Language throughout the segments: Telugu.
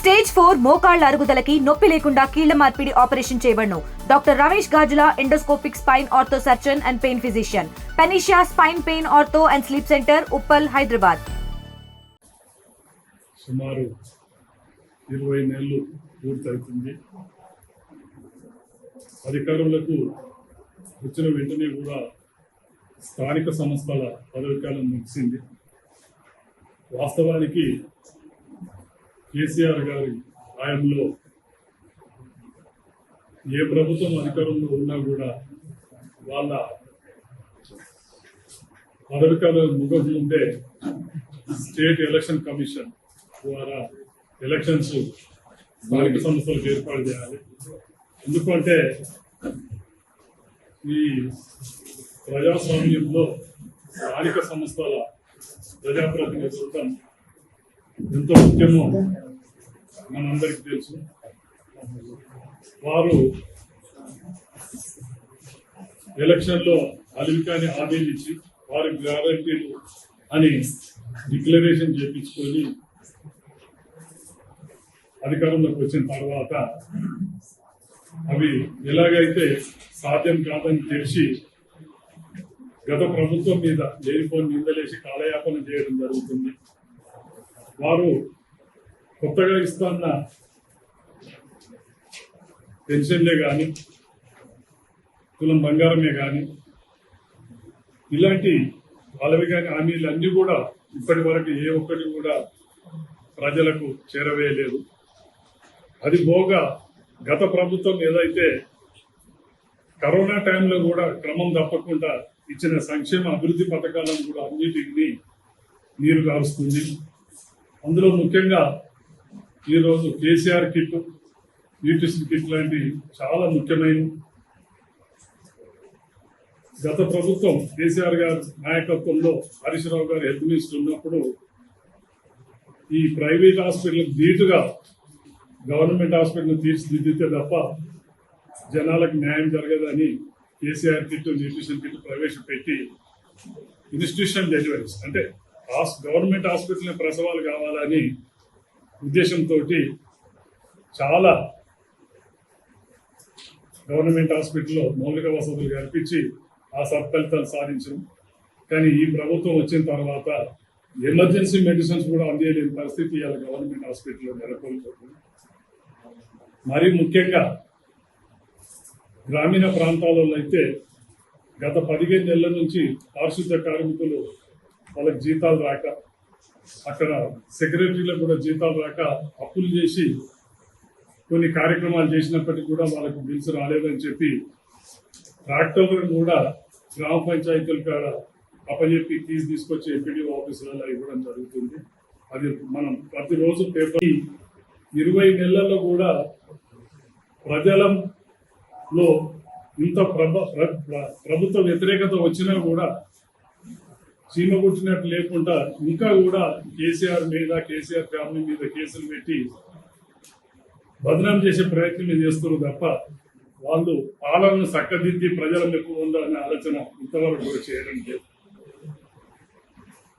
స్టేజ్ ఫోర్ మోకాళ్ళ అరుగుదలకి నొప్పి లేకుండా కీళ్ళ మార్పిడి operation చేయబడను. Doctor Ramesh Gajula endoscopic spine ortho surgeon and pain physician. Panacea spine pain ortho and sleep centre Uppal Hyderabad. సుమారు ఇరవై నెలలు పూర్తవుతుంది. అధికారులకు వచ్చిన వెంటనే కూడా స్థానిక సంస్థల పదవికాలం ముగిసింది. వాస్తవానికి కేసీఆర్ గారి హయాంలో ఏ ప్రభుత్వం అధికారంలో ఉన్నా కూడా వాళ్ళ పదవికాలం ముగముందే స్టేట్ ఎలక్షన్ కమిషన్ ద్వారా ఎలక్షన్స్ స్థానిక సంస్థలకు ఏర్పాటు చేయాలి. ఎందుకంటే ఈ ప్రజాస్వామ్యంలో స్థానిక సంస్థల ప్రజాప్రతినిధులతో ఎంతో ముఖ్యమో మనందరికీ తెలుసు. వారు ఎలక్షన్లో అలివికాని హామీలు ఇచ్చి వారి గ్యారంటీలు అని డిక్లరేషన్ చేపించుకొని అధికారంలోకి వచ్చిన తర్వాత అవి ఎలాగైతే సాధ్యం కాదని తెలిసి గత ప్రభుత్వం మీద లేనిపోని నిందలేసి కాలయాపన చేయడం జరుగుతుంది. వారు కొత్తగా ఇస్తున్న పెన్షన్లే కానీ తులం బంగారమే కానీ ఇలాంటి వాళ్ళవి కానీ హామీలు అన్నీ కూడా ఇప్పటి వరకు ఏ ఒక్కటి కూడా ప్రజలకు చేరవేయలేదు. అది పోగా గత ప్రభుత్వం ఏదైతే కరోనా టైంలో కూడా క్రమం తప్పకుండా ఇచ్చిన సంక్షేమ అభివృద్ధి పథకాలను కూడా అన్నిటిని నీరు కారుస్తుంది. అందులో ముఖ్యంగా ఈరోజు కేసీఆర్ కిట్ న్యూట్రిషన్ కిట్ లాంటి చాలా ముఖ్యమైన గత ప్రభుత్వం కేసీఆర్ గారి నాయకత్వంలో హరీష్ రావు గారు హెల్త్ మినిస్టర్ ఉన్నప్పుడు ఈ ప్రైవేట్ హాస్పిటల్ ధీటుగా గవర్నమెంట్ హాస్పిటల్ తీర్చిదిద్దితే తప్ప జనాలకు న్యాయం జరగదని కేసీఆర్ కిట్ న్యూట్రిషన్ కిట్ ప్రవేశపెట్టి ఇన్స్టిట్యూషన్ డెలివరీస్ అంటే గవర్నమెంట్ హాస్పిటల్ ప్రసవాలు కావాలని ఉద్దేశంతో చాలా గవర్నమెంట్ హాస్పిటల్లో మౌలిక వసతులు కల్పించి ఆ సత్ఫలితాలు సాధించడం. కానీ ఈ ప్రభుత్వం వచ్చిన తర్వాత ఎమర్జెన్సీ మెడిసిన్స్ కూడా అందేయలేని పరిస్థితి ఇవాళ గవర్నమెంట్ హాస్పిటల్లో నెలకొల్పోతుంది మరీ ముఖ్యంగా గ్రామీణ ప్రాంతాలలో అయితే గత పదిహేను నెలల నుంచి పారిశుద్ధ కార్మికులు వాళ్ళకి జీతాలు రాక అక్కడ సెక్రటరీలకు కూడా జీతాలు రాక అప్పులు చేసి కొన్ని కార్యక్రమాలు చేసినప్పటికీ కూడా వాళ్ళకు బిల్స్ రాలేదని చెప్పి ట్రాక్టర్లను కూడా గ్రామ పంచాయతీల కాడ అప్పచెప్పి తీసి తీసుకొచ్చి ఎంపీడీ ఆఫీసులలో ఇవ్వడం జరుగుతుంది. అది మనం ప్రతిరోజు పేపర్ ఇరవై నెలల్లో కూడా ప్రజలలో ఇంత ప్రభ ప్ర- ప్రభుత్వ వ్యతిరేకత వచ్చినా కూడా చీమ కుట్టినట్టు లేకుండా ఇంకా కూడా కేసీఆర్ మీద కేసీఆర్ ఫ్యామిలీ మీద కేసులు పెట్టి బదనాం చేసే ప్రయత్నం చేస్తున్నారు తప్ప వాళ్ళు పాలనను చక్కదిద్ది ప్రజల మెప్పు ఉండాలనే ఆలోచన ఇంతవరకు కూడా చేయడం లేదు.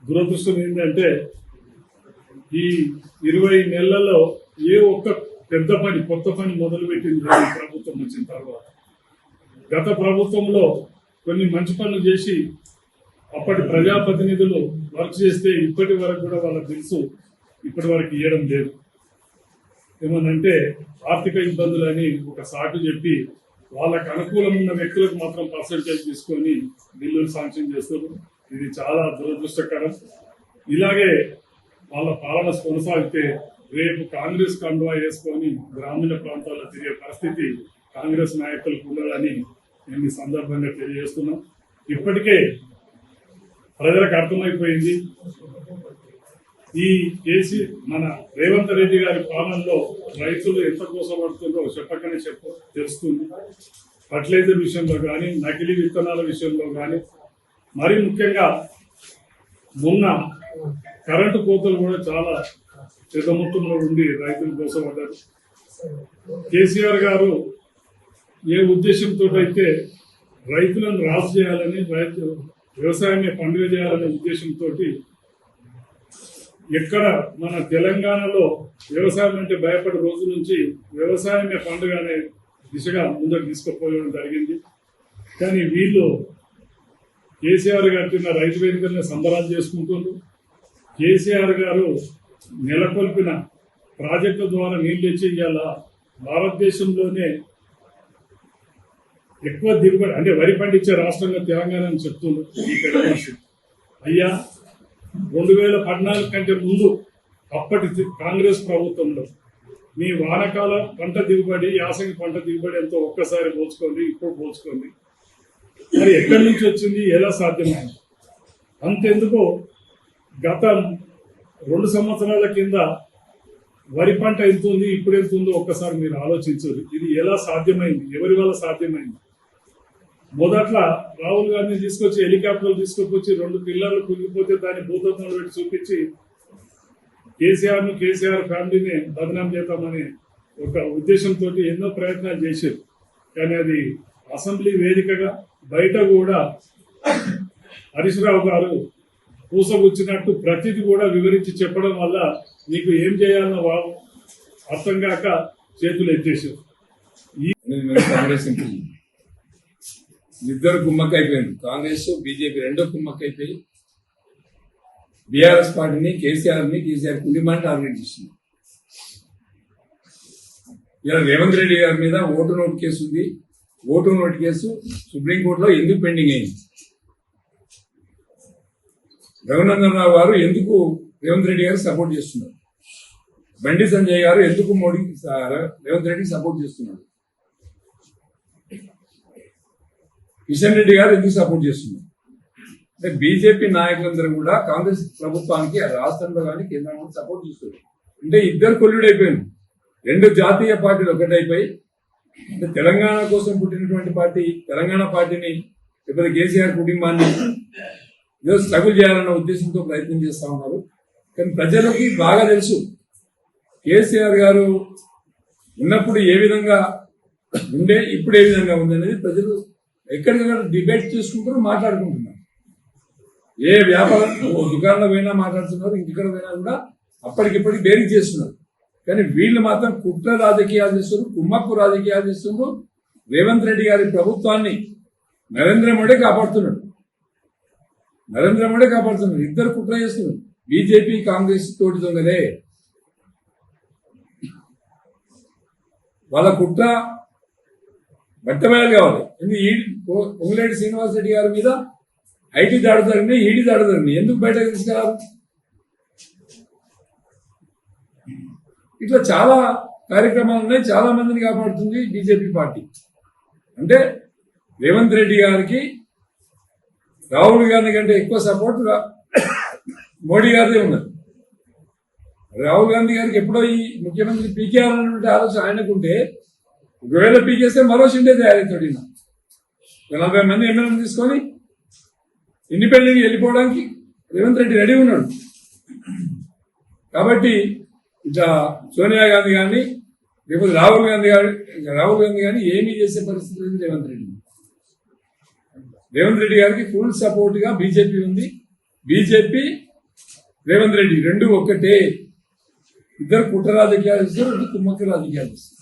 దురదృష్టం ఏంటంటే ఈ ఇరవై నెలల్లో ఏ ఒక్క పెద్ద పని కొత్త పని మొదలుపెట్టింది ప్రభుత్వం వచ్చిన తర్వాత. గత ప్రభుత్వంలో కొన్ని మంచి పనులు చేసి అప్పటి ప్రజాప్రతినిధులు వర్క్ చేస్తే ఇప్పటి వరకు కూడా వాళ్ళ తెలుసు ఇప్పటి వరకు ఇవ్వడం లేదు. ఏమనంటే ఆర్థిక ఇబ్బందులని ఒక సాటు చెప్పి వాళ్ళకు అనుకూలం ఉన్న వ్యక్తులకు మాత్రం పర్సంటేజ్ తీసుకొని బిల్లులు శాంక్షన్ చేస్తారు. ఇది చాలా దురదృష్టకరం. ఇలాగే వాళ్ళ పాలన కొనసాగితే రేపు కాంగ్రెస్ కండువా వేసుకొని గ్రామీణ ప్రాంతాల్లో తిరిగే పరిస్థితి కాంగ్రెస్ నాయకులకు ఉండదని నేను ఈ సందర్భంగా తెలియజేస్తున్నాం ఇప్పటికే ప్రజలకు అర్థమైపోయింది. ఈ కేసీ మన రేవంత్ రెడ్డి గారి పాలనలో రైతులు ఎంత కోసపడుతుందో చెప్పకనే చెప్పు తెలుస్తుంది. ఫర్టిలైజర్ విషయంలో కానీ నకిలీ విత్తనాల విషయంలో కానీ మరి ముఖ్యంగా మొన్న కరెంటు కోతలు కూడా చాలా పెద్ద మొత్తంలో ఉండి రైతులు కోసపడ్డారు. కేసీఆర్ గారు ఏ ఉద్దేశంతో అయితే రైతులను రాజు చేయాలని రైతు వ్యవసాయాన్ని పండుగ చేయాలనే ఉద్దేశంతో ఎక్కడ మన తెలంగాణలో వ్యవసాయం అంటే భయపడే రోజు నుంచి వ్యవసాయమే పండుగ అనే దిశగా ముందుకు తీసుకుపోవడం జరిగింది. కానీ వీళ్ళు కేసీఆర్ కట్టిన రైతు వేదికలను సంబరాలు చేసుకుంటున్నారు కేసీఆర్ గారు నెలకొల్పిన ప్రాజెక్టు ద్వారా నీళ్ళు తెచ్చి ఇవాళ భారతదేశంలోనే ఎక్కువ దిగుబడి అంటే వరి పండించే రాష్ట్రంగా తెలంగాణ అని చెప్తుండ్రు ఈ అయ్యా రెండు వేల పద్నాలుగు కంటే ముందు అప్పటి కాంగ్రెస్ ప్రభుత్వంలో మీ వానకాల పంట దిగుబడి యాసంగి పంట దిగుబడి ఎంతో ఒక్కసారి పోల్చుకోండి ఇప్పుడు పోల్చుకోండి. మరి ఎక్కడి నుంచి వచ్చింది ఎలా సాధ్యమైంది? అంతెందుకు గత రెండు సంవత్సరాల కింద వరి పంట ఎంత ఉంది ఇప్పుడు ఎంత ఉందో ఒక్కసారి మీరు ఆలోచించదు ఇది ఎలా సాధ్యమైంది? ఎవరి వల్ల సాధ్యమైంది? మొదట్లో రాహుల్ గాంధీని తీసుకొచ్చి హెలికాప్టర్లు తీసుకొచ్చి రెండు పిల్లర్లు కులిగిపోతే దాన్ని భూతత్వంలో పెట్టి చూపించి కేసీఆర్ను కేసీఆర్ ఫ్యామిలీని బదనాం చేద్దామని ఒక ఉద్దేశంతో ఎన్నో ప్రయత్నాలు చేశారు. కానీ అది అసెంబ్లీ వేదికగా బయట కూడా హరీష్ రావు గారు పూసగుచ్చినట్టు ప్రతిదీ కూడా వివరించి చెప్పడం వల్ల నీకు ఏం చేయాలన్న వా- అర్థం కాక చేతులు ఎత్తేసారు ఈ కాంగ్రెస్ ఇద్దరు కుమ్మక్క అయిపోయింది కాంగ్రెస్ బీజేపీ రెండో కుమ్మక్క అయిపోయి బీఆర్ఎస్ పార్టీని కేసీఆర్ని కేసీఆర్ కుటుంబాన్ని టార్గెట్ చేస్తుంది ఇలా రేవంత్ రెడ్డి గారి మీద ఓటు నోటు కేసు ఉంది. ఓటు నోటు కేసు సుప్రీంకోర్టులో ఎందుకు పెండింగ్ అయింది? రఘునందనరావు గారు ఎందుకు రేవంత్ రెడ్డి గారు సపోర్ట్ చేస్తున్నారు? బండి సంజయ్ గారు ఎందుకు మోడీ రేవంత్ రెడ్డికి సపోర్ట్ చేస్తున్నారు? కిషన్ రెడ్డి గారు ఎందుకు సపోర్ట్ చేస్తున్నారు? అంటే బీజేపీ నాయకులందరూ కూడా కాంగ్రెస్ ప్రభుత్వానికి రాష్ట్రంలో కానీ కేంద్రంలో సపోర్ట్ చేస్తున్నారు. అంటే ఇద్దరు కొల్లుడైపోయారు. రెండు జాతీయ పార్టీలు ఒకటైపోయి అంటే తెలంగాణ కోసం పుట్టినటువంటి పార్టీ తెలంగాణ పార్టీని లేకపోతే కేసీఆర్ కుటుంబాన్ని ఏదో స్ట్రగుల్ చేయాలన్న ఉద్దేశంతో ప్రయత్నం చేస్తా ఉన్నారు. కానీ ప్రజలకి బాగా తెలుసు కేసీఆర్ గారు ఉన్నప్పుడు ఏ విధంగా ఉండే ఇప్పుడు ఏ విధంగా ఉంది అనేది ప్రజలు ఎక్కడికక్కడ డిబేట్ చేసుకుంటారు మాట్లాడుకుంటున్నారు. ఏ వ్యాపారం ఓ దుకాణంలో పోయినా మాట్లాడుతున్నారు ఇంకెక్కడ పోయినా కూడా అప్పటికిప్పటికి బేరీ చేస్తున్నారు. కానీ వీళ్ళు మాత్రం కుట్ర రాజకీయాలు చేస్తున్నారు కుమ్మక్కు రాజకీయాలు చేస్తున్నారు. రేవంత్ రెడ్డి గారి ప్రభుత్వాన్ని నరేంద్ర మోడీ కాపాడుతున్నాడు. నరేంద్ర మోడీ కాపాడుతున్నాడు. ఇద్దరు కుట్ర చేస్తున్నారు. బీజేపీ కాంగ్రెస్ తోటి దొంగలే. వాళ్ళ కుట్ర బట్టబయలు కావాలి ఎందుకు ఈ పొంగులేటి శ్రీనివాస్ రెడ్డి గారి మీద ఐటీ దాడి జరిగింది ఈడీ దాడి జరిగింది ఎందుకు బయటకు తీసుకురారు ఇట్లా చాలా కార్యక్రమాలు ఉన్నాయి చాలా మందిని కాపాడుతుంది బీజేపీ పార్టీ. అంటే రేవంత్ రెడ్డి గారికి రాహుల్ గాంధీ కంటే ఎక్కువ సపోర్ట్ మోడీ గారిదే ఉన్నది. రాహుల్ గాంధీ గారికి ఎప్పుడో ఈ ముఖ్యమంత్రి పీకేఆర్ అన్నటువంటి ఆలోచన ఆయనకుంటే ఒకవేళ పీకేస్తే మరో షిండే తయారవుతాడు ఈయన నలభై మంది ఎమ్మెల్యేలు తీసుకొని ఇండిపెండెంట్ వెళ్ళిపోవడానికి రేవంత్ రెడ్డి రెడీ ఉన్నాడు. కాబట్టి ఇట్లా సోనియా గాంధీ కానీ లేకపోతే రాహుల్ గాంధీ గారి రాహుల్ గాంధీ కానీ ఏమీ చేసే పరిస్థితి లేదు రేవంత్ రెడ్డి. రేవంత్ రెడ్డి గారికి ఫుల్ సపోర్ట్గా బీజేపీ ఉంది. బీజేపీ రేవంత్ రెడ్డి రెండు ఒక్కటే. ఇద్దరు కుట్ర రాజకీయాలు ఇస్తారు రెండు కుమ్మక్క రాజకీయాలు ఇస్తారు